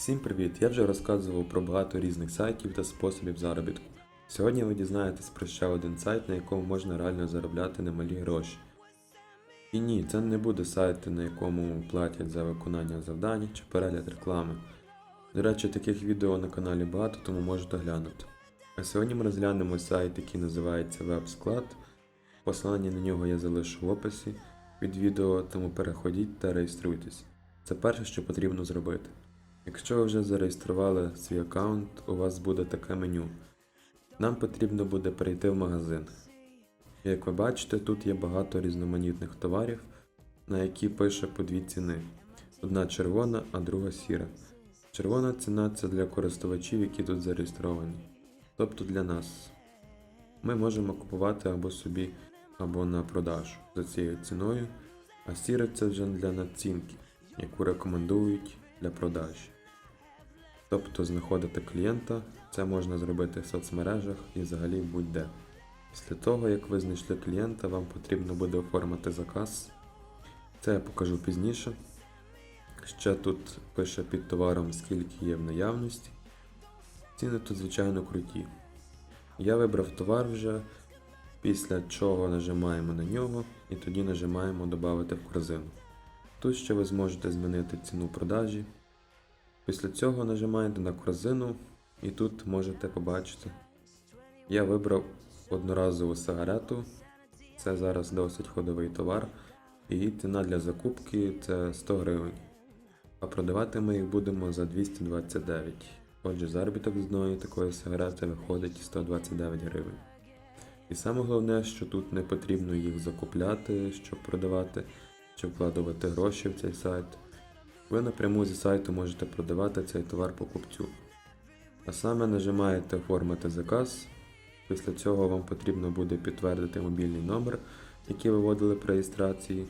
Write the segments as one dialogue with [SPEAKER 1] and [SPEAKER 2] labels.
[SPEAKER 1] Всім привіт! Я вже розказував про багато різних сайтів та способів заробітку. Сьогодні ви дізнаєтесь про ще один сайт, на якому можна реально заробляти немалі гроші. І ні, це не буде сайт, на якому платять за виконання завдань чи перегляд реклами. До речі, таких відео на каналі багато, тому можете глянути. А сьогодні ми розглянемо сайт, який називається WebSклад. Посилання на нього я залишу в описі від відео, тому переходіть та реєструйтесь. Це перше, що потрібно зробити. Якщо ви вже зареєстрували свій аккаунт, у вас буде таке меню. Нам потрібно буде перейти в магазин. Як ви бачите, тут є багато різноманітних товарів, на які пише по дві ціни. Одна червона, а друга сіра. Червона ціна це для користувачів, які тут зареєстровані. Тобто для нас. Ми можемо купувати або собі, або на продаж за цією ціною, а сіра це вже для націнки, яку рекомендують для продажі. Тобто знаходити клієнта, це можна зробити в соцмережах і взагалі будь-де. Після того, як ви знайшли клієнта, вам потрібно буде оформити заказ. Це я покажу пізніше. Ще тут пише під товаром, скільки є в наявності. Ціни тут, звичайно, круті. Я вибрав товар вже, після чого нажимаємо на нього і тоді нажимаємо Додати в корзину. Тут ще ви зможете змінити ціну продажі. Після цього нажимаєте на корзину і тут можете побачити. Я вибрав одноразову сигарету. Це зараз досить ходовий товар. Її ціна для закупки це 100 гривень. А продавати ми їх будемо за 229. Отже, заробіток з одної такої сигарети виходить 129 гривень. І саме головне, що тут не потрібно їх закупляти, щоб продавати, чи вкладувати гроші в цей сайт. Ви напряму зі сайту можете продавати цей товар покупцю. А саме нажимаєте Оформити заказ. Після цього вам потрібно буде підтвердити мобільний номер, який ви вводили при реєстрації.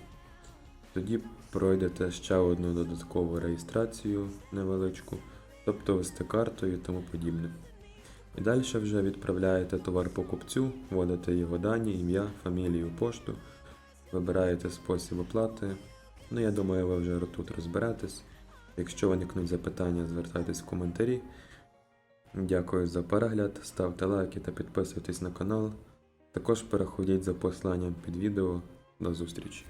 [SPEAKER 1] Тоді пройдете ще одну додаткову реєстрацію невеличку, тобто ввести карту і тому подібне. І далі вже відправляєте товар покупцю, вводите його дані, ім'я, фамілію, пошту, вибираєте спосіб оплати. Ну, я думаю, ви вже тут розберетесь. Якщо виникнуть запитання, звертайтесь в коментарі. Дякую за перегляд, ставте лайки та підписуйтесь на канал. Також переходіть за посиланням під відео. До зустрічі!